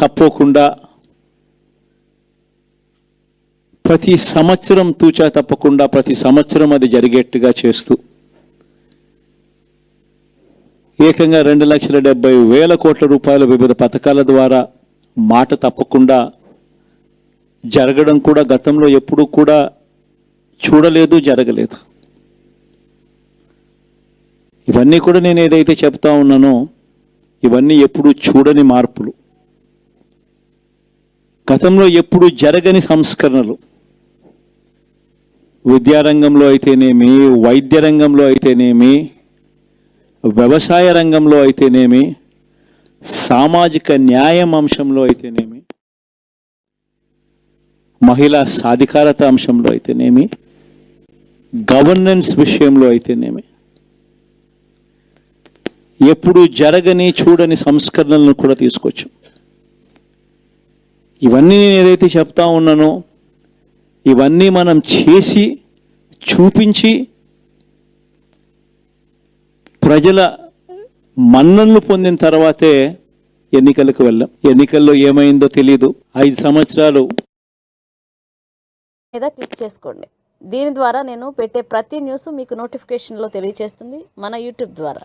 తప్పకుండా ప్రతి సంవత్సరం తూచా తప్పకుండా ప్రతి సంవత్సరం అది జరిగేట్టుగా చేస్తూ ఏకంగా రెండు లక్షల డెబ్బై వేల కోట్ల రూపాయల వివిధ పథకాల ద్వారా మాట తప్పకుండా జరగడం కూడా గతంలో ఎప్పుడూ కూడా చూడలేదు జరగలేదు. ఇవన్నీ కూడా నేను ఏదైతే చెప్తా ఉన్నానో ఇవన్నీ ఎప్పుడూ చూడని మార్పులు. గతంలో ఎప్పుడు జరగని సంస్కరణలు. విద్యారంగంలో అయితేనేమి వైద్య రంగంలో అయితేనేమి వ్యవసాయ రంగంలో అయితేనేమి సామాజిక న్యాయం అంశంలో అయితేనేమి మహిళా సాధికారత అంశంలో అయితేనేమి గవర్నెన్స్ విషయంలో అయితేనేమి. ఎప్పుడు జరగని చూడని సంస్కరణలను కూడా తీసుకొచ్చాం. ఇవన్నీ నేను ఏదైతే చెప్తా ఉన్నానో ఇవన్నీ మనం చేసి చూపించి ప్రజల మన్ననలు పొందిన తర్వాతే ఎన్నికలకు వెళ్ళాం. ఎన్నికల్లో ఏమైందో తెలియదు ఐదు సంవత్సరాలు మీద క్లిక్ చేసుకోండి. దీని ద్వారా నేను పెట్టే ప్రతి న్యూస్ మీకు నోటిఫికేషన్లో తెలియజేస్తుంది మన యూట్యూబ్ ద్వారా.